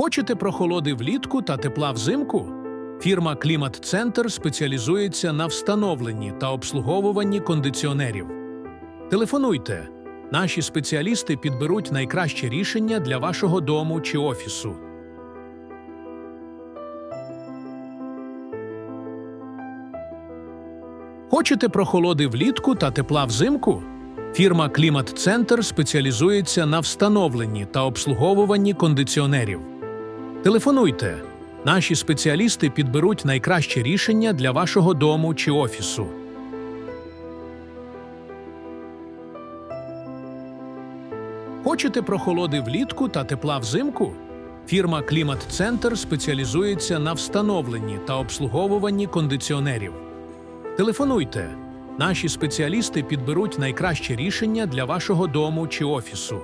Хочете прохолоди влітку та тепла взимку? Фірма Клімат Центр спеціалізується на встановленні та обслуговуванні кондиціонерів. Телефонуйте. Наші спеціалісти підберуть найкраще рішення для вашого дому чи офісу. Хочете прохолоди влітку та тепла взимку? Фірма Клімат Центр спеціалізується на встановленні та обслуговуванні кондиціонерів. Телефонуйте. Наші спеціалісти підберуть найкраще рішення для вашого дому чи офісу. Хочете прохолоди влітку та тепла взимку? Фірма Клімат Центр спеціалізується на встановленні та обслуговуванні кондиціонерів. Телефонуйте. Наші спеціалісти підберуть найкраще рішення для вашого дому чи офісу.